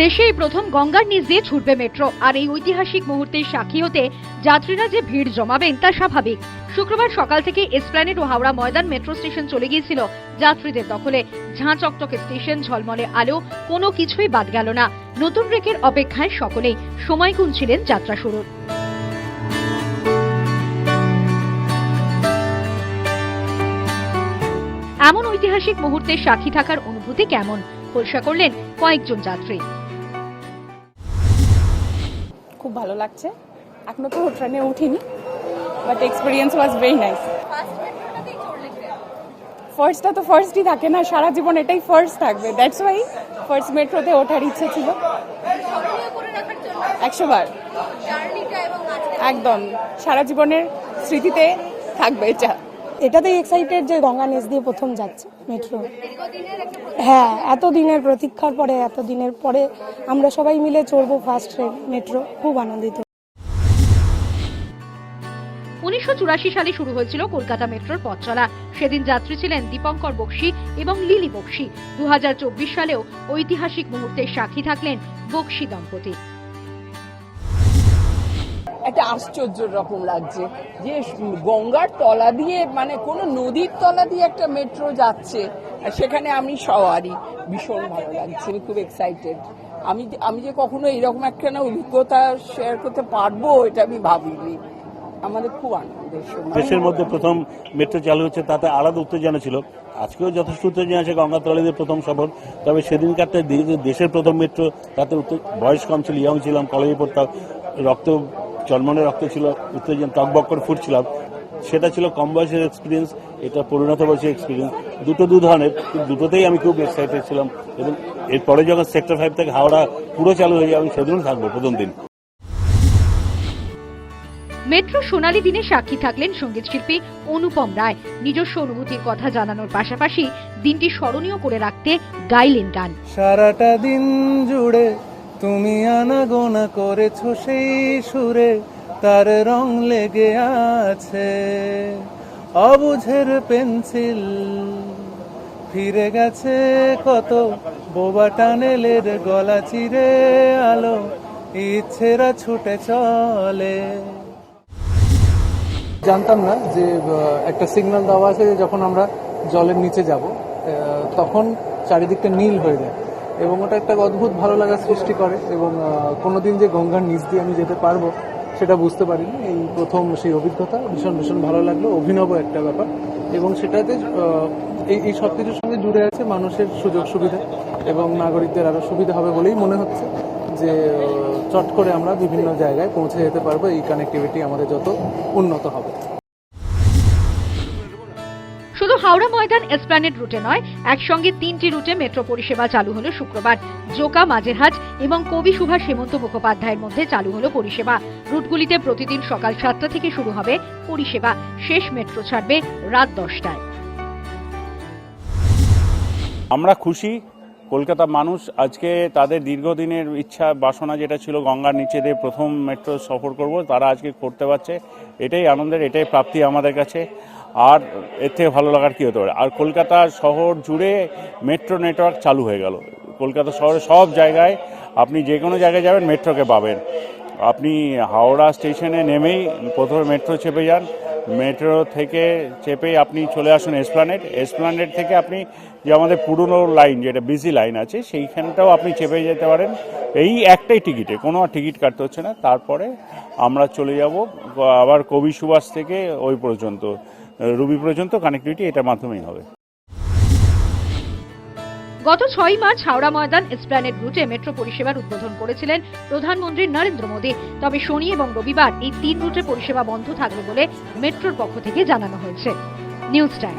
দেশে এই প্রথম গঙ্গার নিচ দিয়ে ছুটবে মেট্রো। আর এই ঐতিহাসিক মুহূর্তের সাক্ষী হতে যাত্রীরা যে ভিড় জমাবেন তা স্বাভাবিক। শুক্রবার সকাল থেকে এসপ্ল্যানেড ও হাওড়া ময়দান মেট্রো স্টেশন চলে গিয়েছিল যাত্রীদের দখলে। ঝাঁ চকচকে স্টেশন, ঝলমলে আলো, কোনো কিছুই বাদ গেল না। নতুন রেকের অপেক্ষায় সকলেই সময় গুনছিলেন যাত্রা শুরুর। এমন ঐতিহাসিক মুহূর্তের সাক্ষী থাকার অনুভূতি কেমন? খোলসা করলেন কয়েকজন যাত্রী। খুব ভালো লাগছে। এখনও তো ট্রেনে উঠিনি but experience was very nice ফার্স্টটা তো ফার্স্টই থাকে না সারা জীবন এটাই ফার্স্ট থাকবে। দ্যাটস ওয়াই ফার্স্ট মেট্রোতে ওঠার ইচ্ছে ছিল। একশো বার। একদম সারা জীবনের স্মৃতিতে থাকবে এটা। এটাতেই এক্সাইটেড যে গঙ্গা নিচ দিয়ে প্রথম যাচ্ছে মেট্রো হ্যাঁ এত দিনের প্রতীক্ষার পরে এত দিনের পরে আমরা সবাই মিলে চড়বো ফার্স্ট ট্রেন মেট্রো খুব আনন্দিত। উনিশশো চুরাশি সালে শুরু হয়েছিল কলকাতা মেট্রোর পথ চলা। সেদিন যাত্রী ছিলেন দীপঙ্কর বক্সি এবং লিলি বক্সি। দু হাজার চব্বিশ সালেও ঐতিহাসিক মুহূর্তের সাক্ষী থাকলেন বক্সি দম্পতি। একটা আশ্চর্য রকম লাগছে যে গঙ্গার তলা দিয়ে মানে কোনো নদীর তলা দিয়ে একটা মেট্রো যাচ্ছে আর সেখানে আমি সওয়ারি। ভীষণ ভালো লাগছে আমি খুব এক্সাইটেড আমি আমি যে কখনো এরকম একটা না অভিজ্ঞতা শেয়ার করতে পারব এটা আমি ভাবিনি। আমাদের খুব আনন্দের সময়। দেশের মধ্যে প্রথম মেট্রো চালু হচ্ছে তাতে আলাদা উত্তেজনা ছিল। আজকেও যথেষ্ট উত্তেজনা আছে গঙ্গাতলাদের প্রথম সফর। তবে সেদিনকারটা দেশের প্রথম মেট্রো তাতে বয়স কম ছিল ইয়ং ছিলাম কলেজে পড়তাম রক্ত চলমনে রক্ত ছিল উত্তেজনা টকবক করে ফুটছিলাম সেটা ছিল কম বয়সের এক্সপিরিয়েন্স এটা পরিণত বয়সের এক্সপিরিয়েন্স দুটো দু ধরনের দুটোতেই আমি খুব এক্সাইটেড ছিলাম এবং এরপরে যখন সেক্টর ফাইভ থেকে হাওড়া পুরো চালু হয়ে যাবে আমি সেদিনও থাকব প্রথম দিন। মেট্রো সোনালী দিনে সাক্ষী থাকলেন সংগীত শিল্পী অনুপম রায়। নিজস্ব অনুভূতির কথা জানানোর পাশাপাশি দিনটি স্মরণীয় করে রাখতে গাইলেন গান। সারাটা দিন জুড়ে তুমি আনাগোনা করেছ সেই সুরে, তার রং লেগে আছে অবুঝের পেন্সিল। ফিরে গেছে কত বোবা টানেলের গলা চিরে আলো, ইচ্ছেরা ছুটে চলে। জানতাম না যে একটা সিগন্যাল দেওয়া আছে যখন আমরা জলের নিচে যাব তখন চারিদিকটা নীল হয়ে যায়। এবং ওটা একটা অদ্ভুত ভালো লাগার সৃষ্টি করে এবং কোনোদিন যে গঙ্গার নিচ দিয়ে আমি যেতে পারব সেটা বুঝতে পারিনি। এই প্রথম সেই অভিজ্ঞতা ভীষণ ভীষণ ভালো লাগল, অভিনব একটা ব্যাপার। এবং সেটাতে এই এই সব কিছুর সঙ্গে জুড়ে আছে মানুষের সুযোগ সুবিধা এবং নাগরিকদের আরও সুবিধা হবে বলেই মনে হচ্ছে যে চট করে আমরা বিভিন্ন জায়গায় পৌঁছে যেতে পারব। এই কানেক্টিভিটি আমাদের যত উন্নত হবে। শুধু হাওড়া ময়দান এসপ্ল্যানেড রুটে নয়, একসঙ্গে তিনটি রুটে মেট্রো পরিষেবা চালু হলো শুক্রবার। জোকা, মাঝেরহাট এবং কবি সুভাষ হেমন্ত মুখোপাধ্যায়ের মধ্যে চালু হলো পরিষেবা। রুটগুলিতে প্রতিদিন সকাল সাতটা থেকে শুরু হবে পরিষেবা। শেষ মেট্রো ছাড়বে রাত দশটায়। আমরা খুশি কলকাতা মানুষ আজকে তাদের দীর্ঘদিনের ইচ্ছা, বাসনা যেটা ছিল গঙ্গার নিচে দিয়ে প্রথম মেট্রো সফর করব, তারা আজকে করতে পারছে। এটাই আনন্দের, এটাই প্রাপ্তি আমাদের কাছে। আর এর থেকে ভালো লাগার কী হতে পারে? আর কলকাতা শহর জুড়ে মেট্রো নেটওয়ার্ক চালু হয়ে গেল। কলকাতা শহরে সব জায়গায় আপনি যে কোনো জায়গায় যাবেন মেট্রোকে পাবেন। আপনি হাওড়া স্টেশনে নেমেই প্রথমে মেট্রো চেপে যান। মেট্রো থেকে চেপে আপনি চলে আসুন এসপ্লানেড এসপ্লানেড থেকে আপনি যে আমাদের পুরনো লাইন যেটা বিজি লাইন আছে, সেইখানটাও আপনি চেপে যেতে পারেন। এই একটাই টিকিটে কোনো টিকিট কাটতে হচ্ছে না। তারপরে আমরা চলে যাব আবার কবি সুভাষ থেকে ওই পর্যন্ত। রুবি পর্যন্ত কানেক্টিভিটি এটার মাধ্যমেই হবে। গত ছয় মার্চ হাওড়া ময়দান এসপ্ল্যানেড রুটে মেট্রো পরিষেবার উদ্বোধন করেছিলেন প্রধানমন্ত্রী নরেন্দ্র মোদী। তবে শনি এবং রবিবার এই তিন রুটে পরিষেবা বন্ধ থাকবে বলে মেট্রোর পক্ষ থেকে জানানো হয়েছে। News time